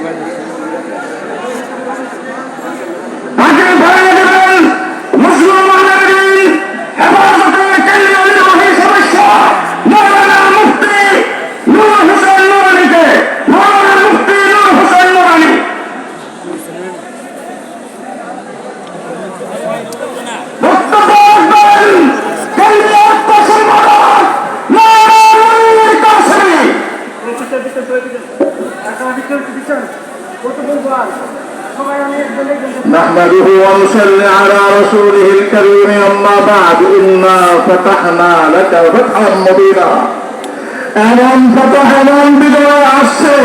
많이 받으세요. نحمده ونصل على رسوله الكريم أما بعد, إنا فتحنا لك فتحا مبينا. এমন ফতহ এমন বিজয় আসছে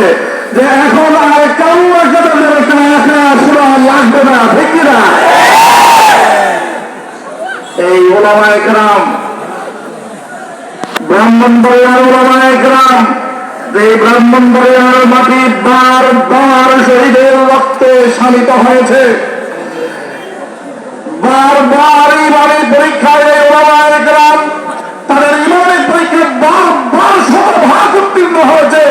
যে এখন আর কাউকে তাদের টাকা সুরা লাগবে না, ঠিক না এই ওলামায় গ্রাম ব্রাহ্মণ বল্লার ওলামায় গ্রাম যে ব্রাহ্মণ পরিবার মাটি বার বার শহীদের রক্তে শামিত হয়েছে। বারবার ইমানের পরীক্ষায় একরাম তাদের ইমানের পরীক্ষায় বারবার শতভাগ উত্তীর্ণ হয়েছে।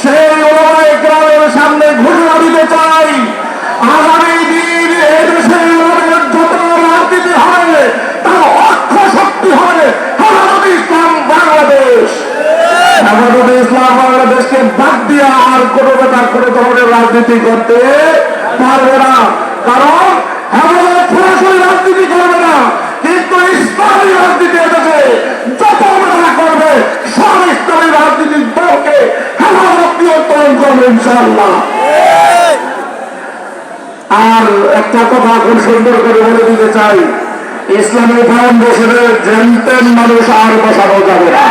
সেই ওলামা একরামের সামনে ঘোষণা দিতে চাই, আগামী দিয়ে আর কোনো কোনো ধরনের রাজনীতি করতে পারবে না। কারণ সরাসরি রাজনীতি করবে না, কিন্তু ইসলামী রাজনীতি এদেশে যত বেটা করবে, সব ইসলামী রাজনীতির দলকে আর একটা কথা খুব সুন্দর করে বলে দিতে চাই, ইসলামী ফাউন্ডেশনের মানুষ আর বসানো যাবে না।